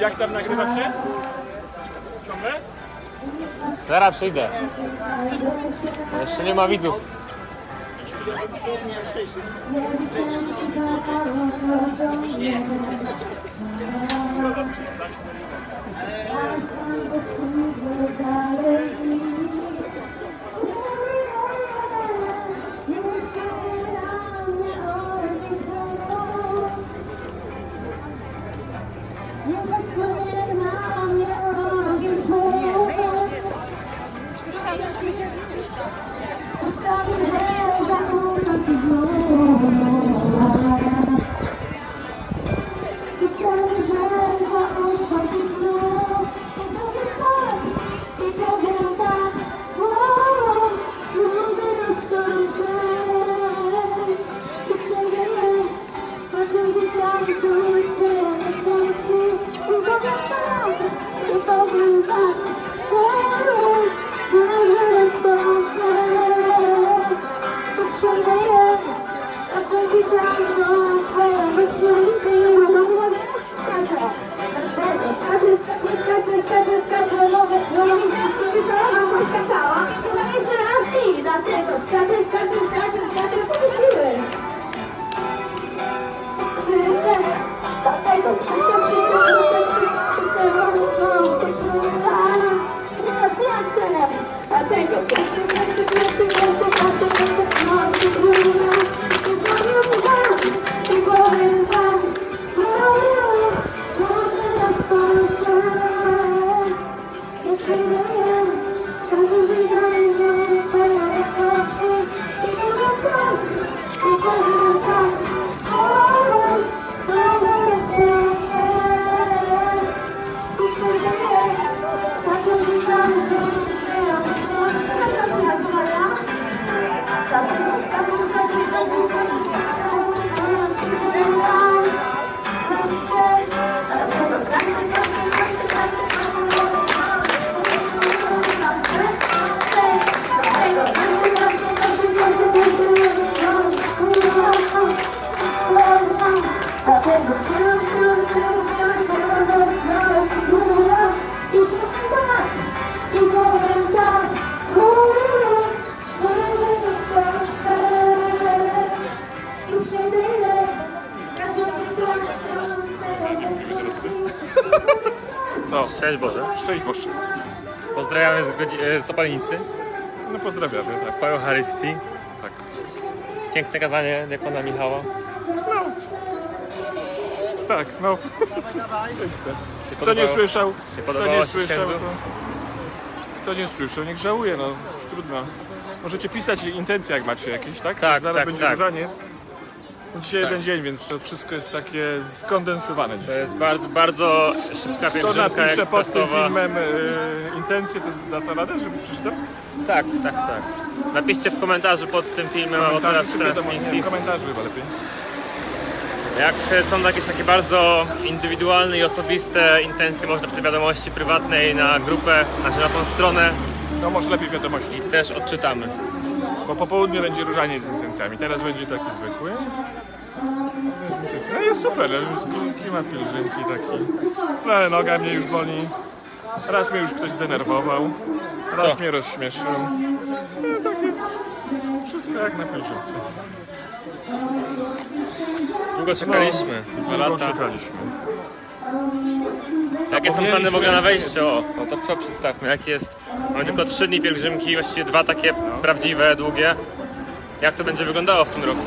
Jak tam nagrywa się? Ciągle? Zaraz przyjdę. Jeszcze nie ma widzów. Skacze, dlatego skacze, skacze, skacze, skacze, pół siły. Krzyczę, Co? Cześć Boże. Szczęść Boże. Pozdrawiamy z, godzi- e, z Opalnicy. No pozdrawiamy, tak. Po Eucharystii. tak. Piękne kazanie diakona Michała. Tak, no. Nie Kto nie słyszał, nie kto podobało nie się słyszał, księdzu? to... Kto nie słyszał, niech żałuje, no. Już trudno. Możecie pisać intencje, jak macie jakieś, tak? Tak, Zaraz tak, będzie tak. różaniec. Dzisiaj Tak. jeden dzień, więc to wszystko jest takie skondensowane To jest bardzo, bardzo szybka pielgrzymka napisze pod tym filmem y, intencje, to da to radę, żeby przeczytał? Tak, tak, tak. Napiszcie w komentarzu pod tym filmem albo teraz w transmisji. nie, komentarzy chyba lepiej. Jak są jakieś takie bardzo indywidualne i osobiste intencje, można pisać wiadomości prywatnej na grupę, znaczy na tą stronę No może lepiej wiadomości. i też odczytamy. Bo po południu będzie różaniec z intencjami. Teraz będzie taki zwykły. No jest super, kli- klimat pielgrzymki taki. No ale noga mnie już boli. Raz mnie już ktoś zdenerwował. Raz mnie rozśmieszył. No tak jest. Wszystko jak na pielgrzymce. Długo czekaliśmy, dwa Długo lata. czekaliśmy. Jakie są plany w ogóle na wejście? O, no to co przedstawmy, jak jest? Mamy tylko trzy dni pielgrzymki, właściwie dwa takie prawdziwe, długie. Jak to będzie wyglądało w tym roku?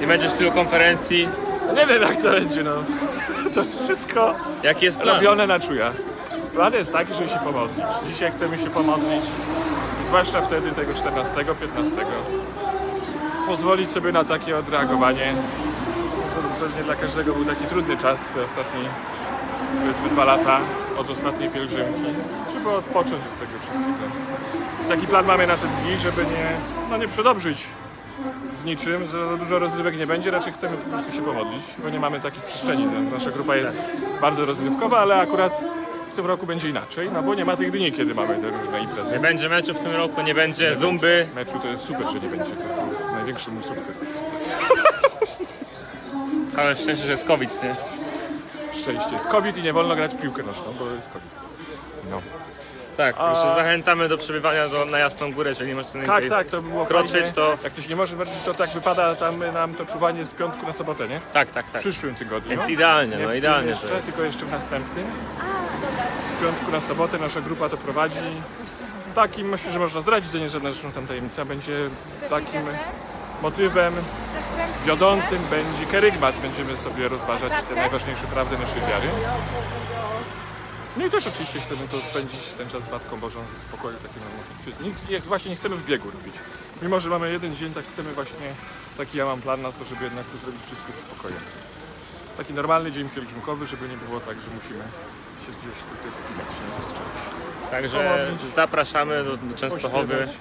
Nie będzie już tylu konferencji. No nie wiem jak to będzie, no. To jest wszystko Jaki jest plan? robione na czuja. Plan jest taki, żeby się pomodlić. Dzisiaj chcemy się pomodlić, zwłaszcza wtedy tego 14, 15. Pozwolić sobie na takie odreagowanie. Pewnie dla każdego był taki trudny czas, te ostatnie powiedzmy dwa lata od ostatniej pielgrzymki. Żeby odpocząć od tego wszystkiego. Taki plan mamy na te dni, żeby nie, no nie przedobrzyć z niczym, za dużo rozrywek nie będzie, raczej chcemy po prostu się pomodlić, bo nie mamy takich przestrzeni. No, Nasza grupa jest bardzo rozrywkowa, ale akurat w tym roku będzie inaczej, no bo nie ma tych dni, kiedy mamy te różne imprezy. Nie będzie meczu w tym roku, nie będzie zumby. Meczu to jest super, że nie będzie, to, to jest największy mój sukces. Całe szczęście, że jest COVID, nie? Szczęście jest COVID i nie wolno grać w piłkę nożną, bo jest COVID. No. Tak, A- jeszcze zachęcamy do przebywania do, na Jasną Górę, jeżeli nie możecie na Tak, tak, to by było kroczyć, fajnie. to- Jak ktoś nie może bardziej, to tak wypada tam nam to czuwanie z piątku na sobotę, nie? Tak, tak, W tak. przyszłym tygodniu. Więc no. idealnie, Nie no w tym idealnie jeszcze, to jest. tylko jeszcze w następnym. Z piątku na sobotę nasza grupa to prowadzi. Takim, myślę, że można zdradzić, to nie żadna zresztą tam tajemnica, będzie takim motywem wiodącym będzie kerygmat. Będziemy sobie rozważać te najważniejsze prawdy naszej wiary. No i też oczywiście chcemy to spędzić ten czas z Matką Bożą w spokoju takim na modlitwie. Nic jak właśnie nie chcemy w biegu robić. Mimo, że mamy jeden dzień, tak chcemy właśnie, taki ja mam plan na to, żeby jednak tu zrobić wszystko z spokojem. Taki normalny dzień pielgrzymkowy, żeby nie było tak, że musimy się gdzieś tutaj spinać, nie z czymś. Także Pomodlić. zapraszamy do, Częstochowy. Pośpiewać.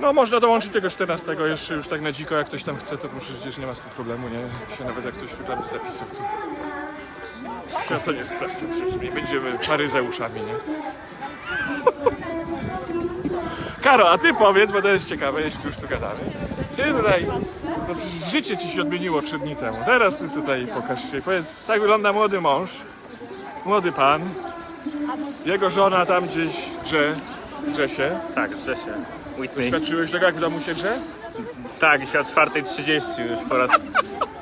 No można dołączyć tego 14 jeszcze już tak na dziko, jak ktoś tam chce, to przecież nie ma z tym problemu, nie? Się nawet jak ktoś tu tam zapisał, to... Ja to nie sprawdzę, przecież nie będziemy faryzeuszami, nie? Karo, a ty powiedz, bo to jest ciekawe, jeśli już tu gadamy. Ty tutaj, no przecież życie ci się odmieniło trzy dni temu. Teraz ty tutaj pokaż się. Powiedz, tak wygląda młody mąż, młody pan. Jego żona tam gdzieś drze, drze się. Tak, Grzesie. Whitney. Świadczyłeś tego, jak w domu się drze? Tak, dzisiaj o 4.30 już po raz...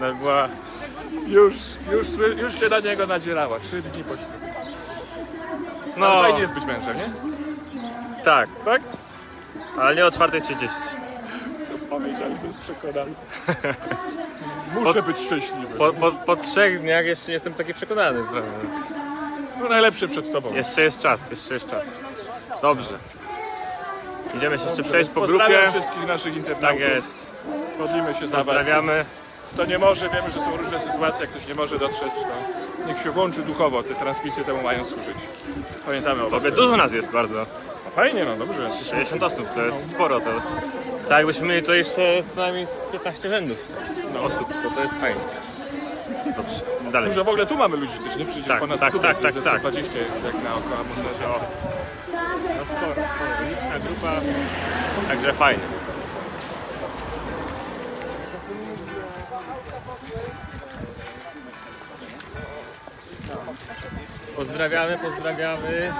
No, była... Już, już, już się na niego nadzierała. Trzy dni po ślubie. No. Fajnie jest być mężem, nie? tak, Tak? ale nie o 4.30. Powiedział bez przekonania. Muszę być szczęśliwy. Po, po, po trzech dniach jeszcze nie jestem taki przekonany. No najlepszy przed tobą. Jeszcze jest czas, jeszcze jest czas. Dobrze. Idziemy się jeszcze przejść po Pozdrawiam grupie. wszystkich naszych Tak internautów. jest. Modlimy się za was. Pozdrawiamy. Kto nie może, wiemy, że są różne sytuacje, jak ktoś nie może dotrzeć, to niech się włączy duchowo. Te transmisje temu mają służyć. Pamiętamy o W ogóle was. dużo nas jest bardzo. No fajnie, no dobrze. 60 osób, to jest sporo. To, tak jakbyśmy mieli to jeszcze z nami z 15 rzędów no, osób, to to jest fajnie. Dobrze, dalej. Dużo w ogóle tu mamy ludzi też, nie? Przecież Tak, ponad tak, 100, tak, tak, tak. 120 jest jak na oko, a może więcej. No sporo, sporo. Liczna grupa, także fajnie. Pozdrawiamy, pozdrawiamy.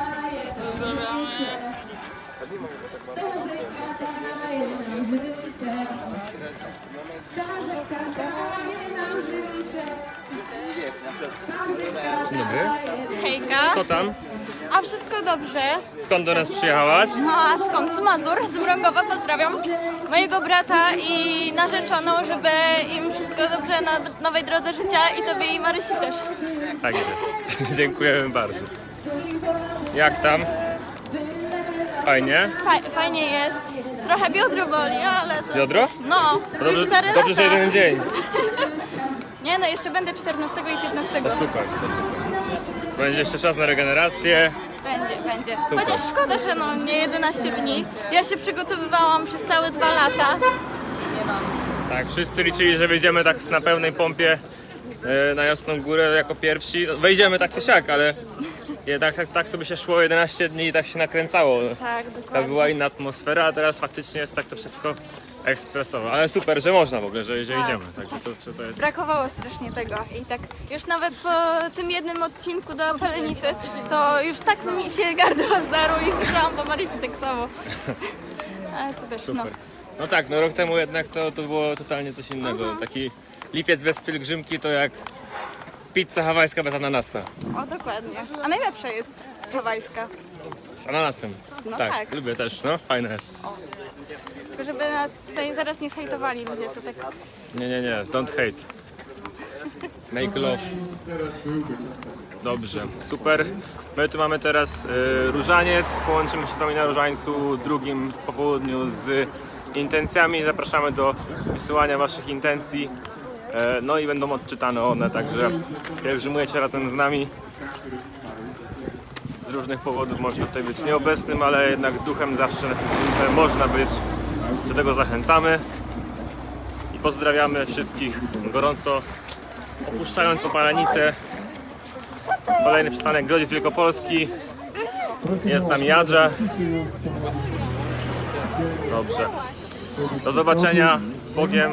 Dzień dobry. Hejka. Co tam? A wszystko dobrze. Skąd do nas przyjechałaś? No a skąd? Z Mazur, z Mrągowa pozdrawiam mojego brata i narzeczoną, żeby im wszystko dobrze na nowej drodze życia i tobie i Marysi też. Tak jest. Dziękujemy bardzo. Jak tam? Fajnie? Faj, fajnie jest. Trochę biodro boli, ale to... Biodro? No, już Dobrze, stare dobrze że lata. jeden dzień. Nie no, jeszcze będę 14 i 15. To super, to super. Będzie jeszcze czas na regenerację. Będzie. Super. Chociaż szkoda, że no nie 11 dni. Ja się przygotowywałam przez całe dwa lata. Tak, wszyscy liczyli, że wyjdziemy tak na pełnej pompie e, na Jasną Górę jako pierwsi. No, Wejdziemy tak czy siak, ale jednak tak, tak to by się szło 11 dni i tak się nakręcało. Tak, To dokładnie. była inna atmosfera, a teraz faktycznie jest tak to wszystko ekspresowo. Ale super, że można w ogóle, że, że Tak, idziemy. super. Także to, to, to jest... Brakowało strasznie tego i tak już nawet po tym jednym odcinku do Pelenicy to już tak mi się gardło zdarło i słyszałam po Marysi tak samo. Ale to też no. Super. No tak, no rok temu jednak to, to było totalnie coś innego. Taki lipiec bez pielgrzymki to jak pizza hawajska bez ananasa. O dokładnie. A najlepsza jest hawajska. Z ananasem. No tak, tak. lubię też, no fajne jest. Żeby nas tutaj zaraz nie zhejtowali ludzie, to tak Nie, nie, nie, don't hate. Make love. Dobrze, super. My tu mamy teraz y, różaniec. Połączymy się tam na różańcu drugim po południu z intencjami. Zapraszamy do wysyłania Waszych intencji. E, no i będą odczytane one, także pielgrzymujecie razem z nami. Różnych powodów można tutaj być nieobecnym, ale jednak duchem zawsze na pielgrzymce można być. Do tego zachęcamy i pozdrawiamy wszystkich gorąco. Opuszczając opalanicę, Kolejny przystanek Grodziec Wielkopolski. Jest nami Jadrze. Dobrze. Do zobaczenia z Bogiem.